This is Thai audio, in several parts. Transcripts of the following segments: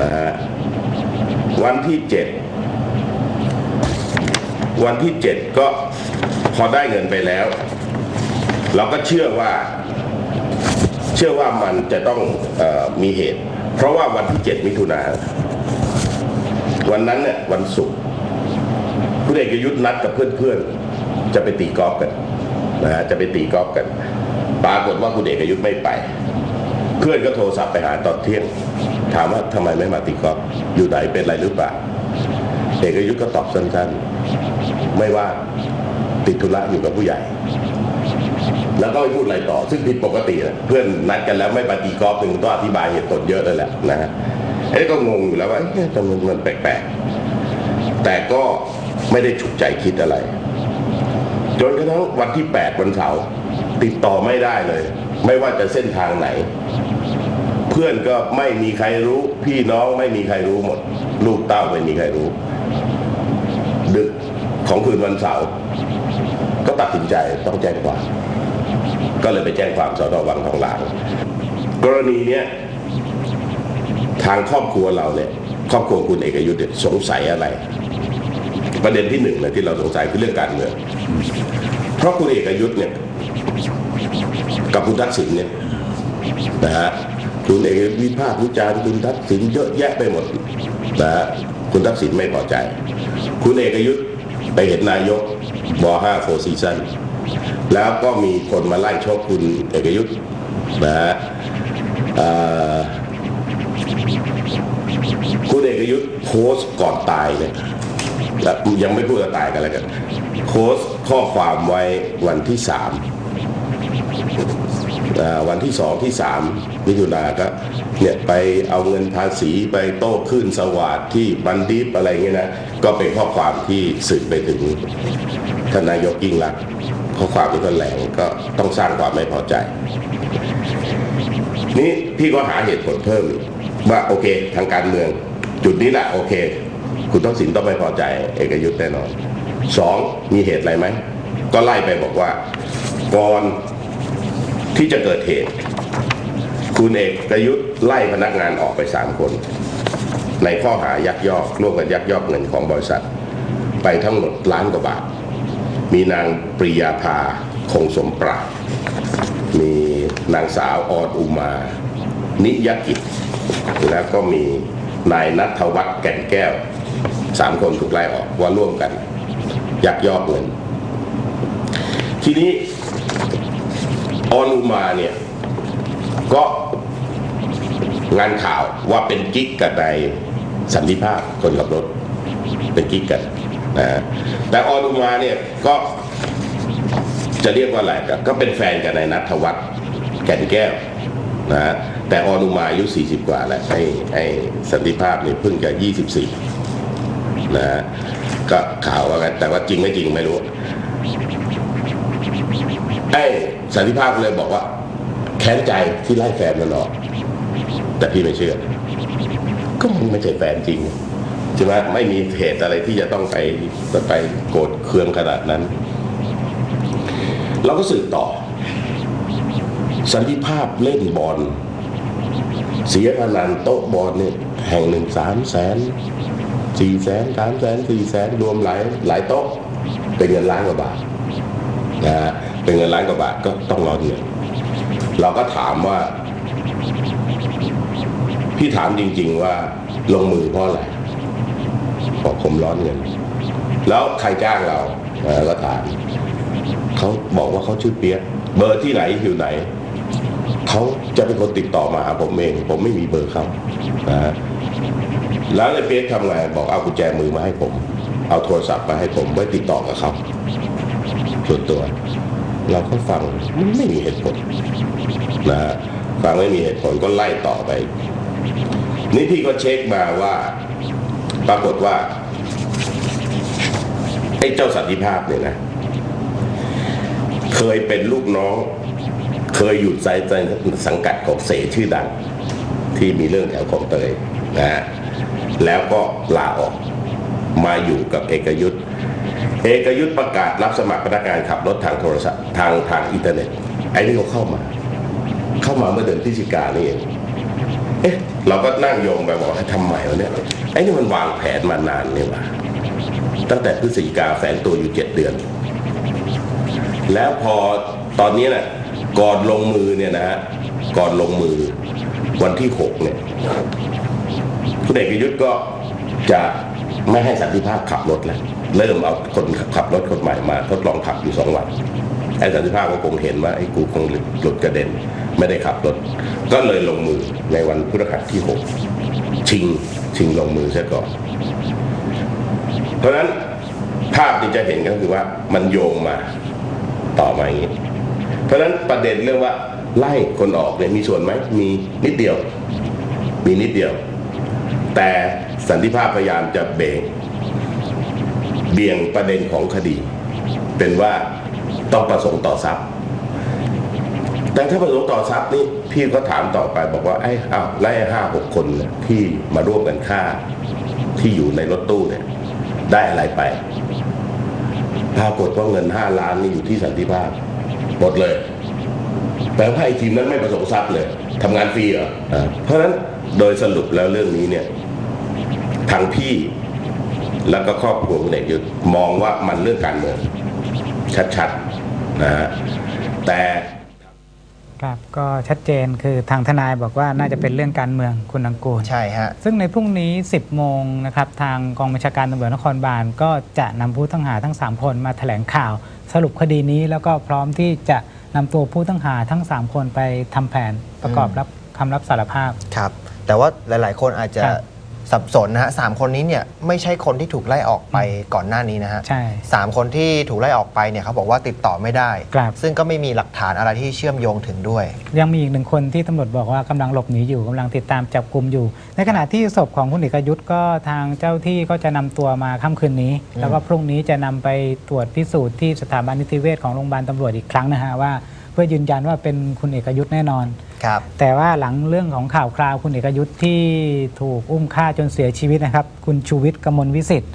นะฮะวันที่เจ็ดวันที่เจ็ดก็พอได้เงินไปแล้ว เราก็เชื่อว่า เชื่อว่ามันจะต้องออมีเหตุ เพราะว่าวันที่เจ็ดมิถุนาวันนั้นเนี่ยวันศุกร์คุณเอกยุทธนัดกับเพื่อนๆ จะไปตีกอล์ฟกันนะฮะจะไปตีกอล์ฟกัน ปรากฏว่าคุณเอกยุทธไม่ไป เพื่อนก็โทรศัพท์ไปหาตอนเที่ยง ถามว่าทำไมไม่มาตีกอล์ฟอยู่ไหนเป็นอะไรหรือเปล่าเอกยุทธก็ตอบสั้นๆ ไม่ว่าติดธุระอยู่กับผู้ใหญ่ แล้วก็ไม่พูดอะไรต่อ ซึ่งผิดปกติเพื่อนนัดกันแล้วไม่ปฏิกอล์ฟถึงต้องอธิบายเหตุผลเยอะเลยแหละนะฮะไอ้ก็งงอยู่แล้วว่าเอ๊ะทำไมมันแปลกๆ แต่ก็ไม่ได้ฉุกใจคิดอะไร จนกระทั่งวันที่ 8 วันเสาร์ติดต่อไม่ได้เลย ไม่ว่าจะเส้นทางไหน เพื่อนก็ไม่มีใครรู้ พี่น้องไม่มีใครรู้หมด ลูกเต้าไม่มีใครรู้ ดึกของคืนวันเสาร์ก็ตัดสินใจต้องแจ้งความ ก็เลยไปแจ้งความสอนอวังทองหลางกรณีเนี้ยทางครอบครัวเราเนี่ยครอบครัวคุณเอกยุทธ์สงสัยอะไร ประเด็นที่หนึ่งเลยที่เราสงสัยคือเรื่องการเมืองเพราะคุณเอกยุทธ์เนี่ยกับคุณทักษิณเนี่ยนะฮะ คุณเอกวิพากษ์วิจารณ์คุณทักษิณเยอะแยะไปหมดนะฮะคุณทักษิณไม่พอใจ คุณเอกยุทธไปเห็นนายกบ5โฟซีซันแล้วก็มีคนมาไล่ชกคุณเอกยุทธนะฮะคุณเอกยุทธโพสต์ก่อนตายเนี่ยและยังไม่พูดว่าตายกันแล้วกันโพสต์ข้อความไว้วันที่สาม วันที่สองที่สามมิถุนาก็เนี่ยไปเอาเงินภาษีไปโต้ขึ้นสวัสดที่บันดิบอะไรเงี้ยนะ ก็เป็นข้อความที่สื่อไปถึงท่านนายกยิ่งรักษณ์ข้อความที่ก็แหลงก็ต้องสร้างความไม่พอใจ นี่พี่ก็หาเหตุผลเพิ่มว่าโอเค ทางการเมือง จุดนี้แหละโอเค คุณต้องสินต้องไม่พอใจ เอกยุทธ์แน่นอนสองมีเหตุอะไรไหมก็ไล่ไปบอกว่าก่อน ที่จะเกิดเหตุ คุณเอกประยุทธ์ไล่พนักงานออกไปสามคน ในข้อหายักยอกร่วมกันยักยอกเงินของบริษัท ไปทั้งหมดล้านกว่าบาท มีนางปริยาภาคงสมปรามีนางสาวออนอุมา นิยกิจ แล้วก็มีนายนัทวัฒน์แก่นแก้วสามคนถูกไล่ออกว่าร่วมกัน ยักยอกเงิน ทีนี้ ออนอุมาเนี่ย ก็งานข่าวว่าเป็นกิ๊กกับนายสันติภาพคนขับรถ เป็นกิ๊กกันนะฮะแต่ออนอุมาเนี่ยก็จะเรียกว่าอะไรก็ก็เป็นแฟนกับนายนัทวัฒน์แก่นแก้วนะฮะแต่ออนุมาอายุ 40 กว่าแล้วไอ้ไอ้สันติภาพเนี่ยเพิ่งจะ 24นะฮะก็ข่าวว่ากันแต่ว่าจริงไม่จริงไม่รู้ ไอ้สันติภาพเลยบอกว่า แค้นใจที่ไล่แฟนมันออก แต่พี่ไม่เชื่อ ก็มันไม่ใช่แฟนจริงใช่ไหมไม่มีเหตุอะไรที่จะต้องไปไปโกรธเคืองขนาดนั้น เราก็สืบต่อ สันติภาพเล่นบอลเสียพนันโต๊ะบอลเนี่ยแห่งหนึ่งสามแสนสี่แสนสามแสนสี่แสนรวมหลายหลายโต๊ะเป็นเงินล้านกว่าบาทนะฮะ เป็นเงินล้านกว่าบาทก็ต้องร้อนเงินเราก็ถามว่า พี่ถามจริง ๆ ว่าลงมือเพราะอะไรบอกผมร้อนเงิน แล้วใครจ้างเราเออก็ถามเขาบอกว่าเขาชื่อเปียกเบอร์ที่ไหนอยู่ไหนเขาจะเป็นคนติดต่อมาหาผมเอง ผมไม่มีเบอร์เขานะฮะแล้วไอ้เปียกทำไงบอกเอากุญแจมือมาให้ผม เอาโทรศัพท์มาให้ผมไว้ติดต่อกับเขาส่วนตัว เราก็ฟังไม่มีเหตุผลนะฮะฟังไม่มีเหตุผลก็ไล่ต่อไป นี่พี่ก็เช็คมาว่า ปรากฏว่าไอ้เจ้าสันติภาพเนี่ยนะ เคยเป็นลูกน้อง เคยอยู่ใจใจสังกัดของเสชื่อดัง ที่มีเรื่องแถวของเตยนะฮะแล้วก็ลาออกมาอยู่กับเอกยุทธ เอกยุทธประกาศรับสมัครพนักงานขับรถทางโทรศัพท์ทางทางอินเทอร์เน็ตไอ้นี่เขาเข้ามา เข้ามาเมื่อเดือนพฤศจิกายนนี่เองเอ๊ะเราก็นั่งโยงไปบอกให้ทำไมวะเนี่ยไอ้นี่มันวางแผนมานานนี่ว่าตั้งแต่พฤศจิกาแฝงตัวอยู่เจ็ดเดือน แล้วพอตอนนี้น่ะก่อนลงมือเนี่ยนะฮะก่อนลงมือวันที่หกเนี่ยคุณเอกยุทธ์ก็จะไม่ให้สันติภาพขับรถแล้ว เริ่มเอาคนขับรถคนใหม่มาทดลองขับอยู่สองวันไอ้สันติภาพก็คงเห็นว่าไอ้กูคงหลุดกระเด็น ไม่ได้ขับรถ ก็เลยลงมือในวันพฤหัสที่หกชิงชิงลงมือซะก่อน เพราะฉะนั้นภาพที่จะเห็นก็คือว่ามันโยงมาต่อมาอย่างนี้ เพราะฉะนั้นประเด็นเรื่องว่าไล่คนออกเนี่ยมีส่วนไหมมีนิดเดียว มีนิดเดียว แต่สันติภาพพยายามจะเบรก เบี่ยงประเด็นของคดี เป็นว่าต้องประสงค์ต่อทรัพย์ แต่ถ้าประสงค์ต่อทรัพย์นี่พี่ก็ถามต่อไปบอกว่าไอ้อ้าวไล่ห้าหกคนเนี่ยที่มาร่วมกันฆ่าที่อยู่ในรถตู้เนี่ยได้อะไรไปปรากฏว่าเงินห้าล้านนี่อยู่ที่สันติภาพหมดเลยแปลว่าไอ้ทีมนั้นไม่ประสงค์ทรัพย์เลยทำงานฟรีเหรออ่าเพราะฉะนั้นโดยสรุปแล้วเรื่องนี้เนี่ยทางพี่ แล้วก็ครอบครัวคุณเอกยุทธมองว่ามันเรื่องการเมือง ชัดๆนะฮะแต่ครับก็ชัดเจนคือทางทนายบอกว่าน่าจะเป็นเรื่องการเมืองคุณอังกูลใช่ฮะซึ่งในพรุ่งนี้ 10 โมงนะครับทางกองบัญชาการตำรวจนครบาลก็จะนำผู้ต้องหาทั้ง 3 คนมาแถลงข่าว สรุปคดีนี้แล้วก็พร้อมที่จะนำตัวผู้ต้องหาทั้ง 3 คนไปทำแผนประกอบอืมรับคำรับสารภาพครับ แต่ว่าหลาย ๆ คนอาจจะครับ สับสนนะฮะสามคนนี้เนี่ยไม่ใช่คนที่ถูกไล่ออกไปก่อนหน้านี้นะฮะใช่สามคนที่ถูกไล่ออกไปเนี่ยเขาบอกว่าติดต่อไม่ได้ ครับ ซึ่งก็ไม่มีหลักฐานอะไรที่เชื่อมโยงถึงด้วย ยังมีอีกหนึ่งคนที่ตำรวจบอกว่ากำลังหลบหนีอยู่กำลังติดตามจับกลุ่มอยู่ ในขณะที่ศพของคุณเอกยุทธ์ก็ทางเจ้าที่ก็จะนำตัวมาค่ำคืนนี้อืมแล้วก็พรุ่งนี้จะนำไปตรวจพิสูจน์ที่สถาบันนิติเวชของโรงพยาบาลตำรวจอีกครั้งนะฮะว่า เพื่อยืนยันว่าเป็นคุณเอกยุทธ์แน่นอน ครับ แต่ว่าหลังเรื่องของข่าวคราวคุณเอกยุทธ์ที่ถูกอุ้มฆ่าจนเสียชีวิตนะครับ คุณชูวิทย์กมลวิสิทธิ์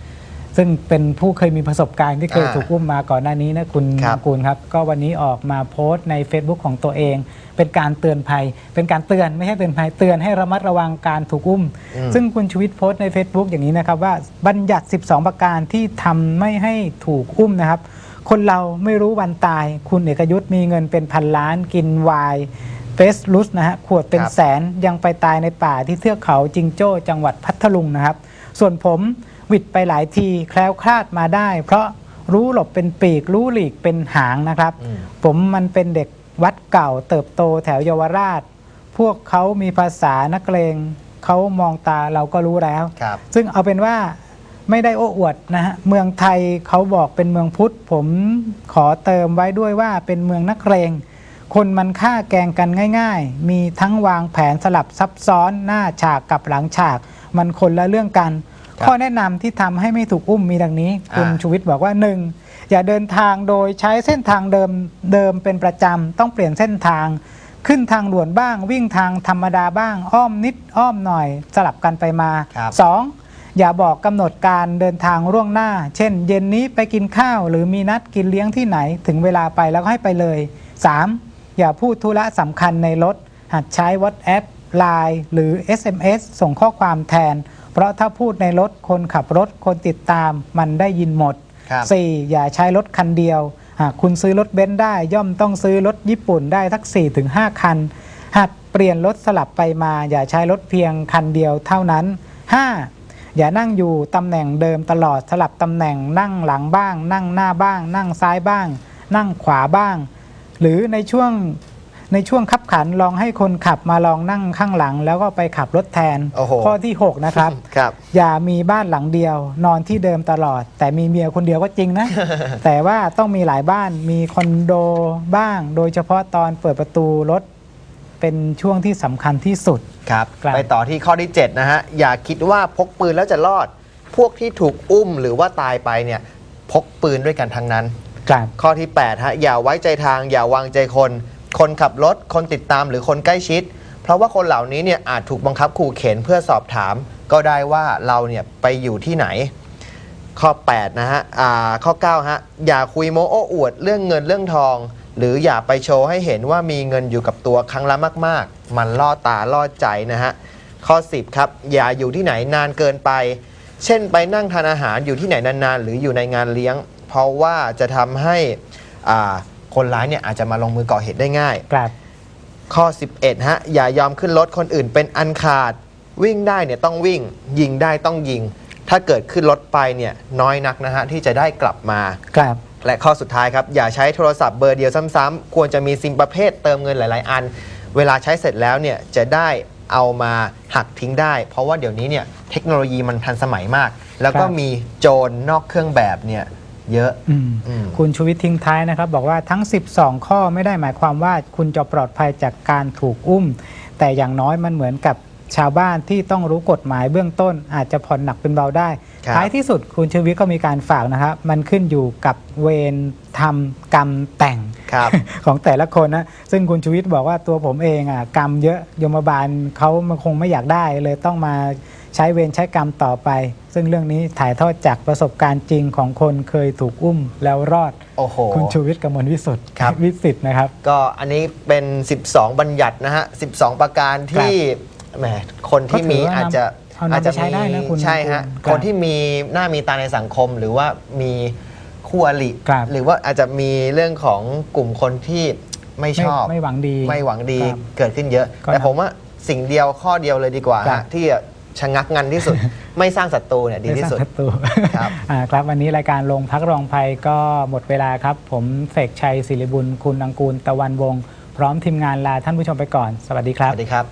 ซึ่งเป็นผู้เคยมีประสบการณ์ที่เคยอ่าถูกอุ้มมาก่อนหน้านี้นะคุณครับ กูลครับ ก็วันนี้ออกมาโพสต์ใน Facebook ของตัวเอง เป็นการเตือนภัย เป็นการเตือนไม่ใช่เตือนภัยเตือนให้ระมัดระวังการถูกอุ้มอืมซึ่งคุณชูวิทย์โพสต์ใน Facebook อย่างนี้นะครับว่าบัญญัติ 12 ประการที่ทำไม่ให้ถูกอุ้มนะครับ คนเราไม่รู้วันตาย คุณเอกยุทธ์มีเงินเป็นพันล้านกินไวน์เฟสลุสนะฮะขวดเป็นครับแสนยังไปตายในป่าที่เทือกเขาจิงโจ้จังหวัดพัทลุงนะครับ ส่วนผมหวิดไปหลายทีแคล้วคลาดมาได้ เพราะรู้หลบเป็นปีกรู้หลีกเป็นหางนะครับอืมผมมันเป็นเด็กวัดเก่าเติบโตแถวเยาวราช พวกเขามีภาษานักเลงเขามองตาเราก็รู้แล้วครับซึ่งเอาเป็นว่า ไม่ได้โอ้อวดนะฮะเมืองไทยเขาบอกเป็นเมืองพุทธ ผมขอเติมไว้ด้วยว่าเป็นเมืองนักเรง คนมันฆ่าแกล้งกันง่าย ๆ มีทั้งวางแผนสลับซับซ้อนหน้าฉากกับหลังฉาก มันคนละเรื่องกันครับข้อแนะนำที่ทำให้ไม่ถูกอุ้มมีดังนี้ คุณอ่าชูวิทย์บอกว่า 1. อย่าเดินทางโดยใช้เส้นทางเดิมเดิมเป็นประจำต้องเปลี่ยนเส้นทาง ขึ้นทางด่วนบ้าง วิ่งทางธรรมดาบ้าง อ้อมนิดอ้อมหน่อยสลับกันไปมาครับ 2. อย่าบอกกำหนดการเดินทางร่วงหน้า เช่น เย็นนี้ไปกินข้าว หรือมีนัดกินเลี้ยงที่ไหน ถึงเวลาไปแล้วก็ให้ไปเลย 3. อย่าพูดธุระสำคัญในรถ หัดใช้ WhatsApp Line หรือ SMS ส่งข้อความแทน เพราะถ้าพูดในรถคนขับรถคนติดตามมันได้ยินหมดครับ 4. อย่าใช้รถคันเดียวหากคุณซื้อรถเบนซ์ได้ย่อมต้องซื้อรถญี่ปุ่นได้ทัก4-5 คัน หัดเปลี่ยนรถสลับไปมา อย่าใช้รถเพียงคันเดียวเท่านั้น 5. อย่านั่งอยู่ตำแหน่งเดิมตลอดสลับตำแหน่งนั่งหลังบ้าง นั่งหน้าบ้าง นั่งซ้ายบ้าง นั่งขวาบ้าง หรือในช่วงในช่วงขับขันลองให้คนขับมาลองนั่งข้างหลัง แล้วก็ไปขับรถแทนโอ้โหข้อที่ 6 นะครับครับ อย่ามีบ้านหลังเดียว นอนที่เดิมตลอด แต่มีเมียคนเดียวก็จริงนะ แต่ว่าต้องมีหลายบ้านมีคอนโดบ้าง โดยเฉพาะตอนเปิดประตูรถ เป็นช่วงที่สำคัญที่สุด ครับ ครับ ไปต่อที่ข้อที่ 7 นะฮะ อย่าคิดว่าพกปืนแล้วจะรอด พวกที่ถูกอุ้มหรือว่าตายไปเนี่ย พกปืนด้วยกันทั้งนั้นกลับ ข้อที่ 8 ฮะ อย่าไว้ใจทาง อย่าวางใจคน คนขับรถ คนติดตามหรือคนใกล้ชิด เพราะว่าคนเหล่านี้เนี่ยอาจถูกบังคับขู่เข็นเพื่อสอบถาม ก็ได้ว่าเราเนี่ยไปอยู่ที่ไหน ข้อ 8 นะฮะอ่าข้อ 9 ฮะ อย่าคุยโม้โอ้อวดเรื่องเงินเรื่องทอง หรืออย่าไปโชว์ให้เห็นว่ามีเงินอยู่กับตัวครั้งละมาก ๆ มันล่อตาล่อใจนะฮะ ข้อ 10 ครับ อย่าอยู่ที่ไหนนานเกินไป เช่นไปนั่งทานอาหารอยู่ที่ไหนนานๆ หรืออยู่ในงานเลี้ยง เพราะว่าจะทำให้อ่าคนร้ายเนี่ยอาจจะมาลงมือก่อเหตุได้ง่าย ครับข้อ 11 ฮะ อย่ายอมขึ้นรถคนอื่นเป็นอันขาด วิ่งได้เนี่ยต้องวิ่ง ยิงได้ต้องยิง ถ้าเกิดขึ้นรถไปเนี่ยน้อยนักนะฮะ ที่จะได้กลับมา ครับ และข้อสุดท้ายครับ อย่าใช้โทรศัพท์เบอร์เดียวซ้ำๆควรจะมีซิมประเภทเติมเงินหลาย ๆ อัน เวลาใช้เสร็จแล้วเนี่ยจะได้เอามาหักทิ้งได้ เพราะว่าเดี๋ยวนี้เนี่ยเทคโนโลยีมันทันสมัยมาก แล้วก็ครับมีโจรนอกเครื่องแบบเนี่ยเยอะอืมอืมคุณชูวิทย์ทิ้งท้ายนะครับ บอกว่าทั้ง 12 ข้อไม่ได้หมายความว่าคุณจะปลอดภัยจากการถูกอุ้ม แต่อย่างน้อยมันเหมือนกับ ชาวบ้านที่ต้องรู้กฎหมายเบื้องต้นอาจจะผ่อนหนักเป็นเบาได้ ครับ ท้ายที่สุดคุณชูวิทย์ก็มีการฝากนะครับ มันขึ้นอยู่กับเวรทำกรรมแต่ง ครับ ของแต่ละคนนะซึ่งคุณชูวิทย์บอกว่าตัวผมเองอะกรรมเยอะยมบาลเขามันคงไม่อยากได้เลยต้องมาใช้เวรใช้กรรมต่อไป ซึ่งเรื่องนี้ถ่ายทอดจากประสบการณ์จริงของคนเคยถูกอุ้มแล้วรอด โอ้โห คุณชูวิทย์กมลวิสุทธิ์ครับ วิสิทธิ์นะครับ ก็อันนี้เป็น 12 บัญญัตินะฮะ 12 ประการที่ แหมคนที่มีก็ถือว่าอาจจะเอานำไปใช้ได้นะคุณใช่ฮะคุณคนที่มีหน้ามีตาในสังคม หรือว่ามีคู่อริครับ หรือว่าอาจจะมีเรื่องของกลุ่มคนที่ไม่ชอบไม่ไม่หวังดี ไม่หวังดีครับเกิดขึ้นเยอะ ก็แต่ผมว่าสิ่งเดียวข้อเดียวเลยดีกว่าครัฮะบที่จะชะงักงันที่สุด ไม่สร้างศัตรูเนี่ยดีที่สุด ไม่สร้างศัตรูครับ อ่าครับ วันนี้รายการลงพักรองภัยก็หมดเวลาครับ ผมเสกชัยศิริบุญ คุณอังกูลตะวันวงศ์พร้อมทีมงานลาท่านผู้ชมไปก่อน สวัสดีคสรับ วัสดีครับ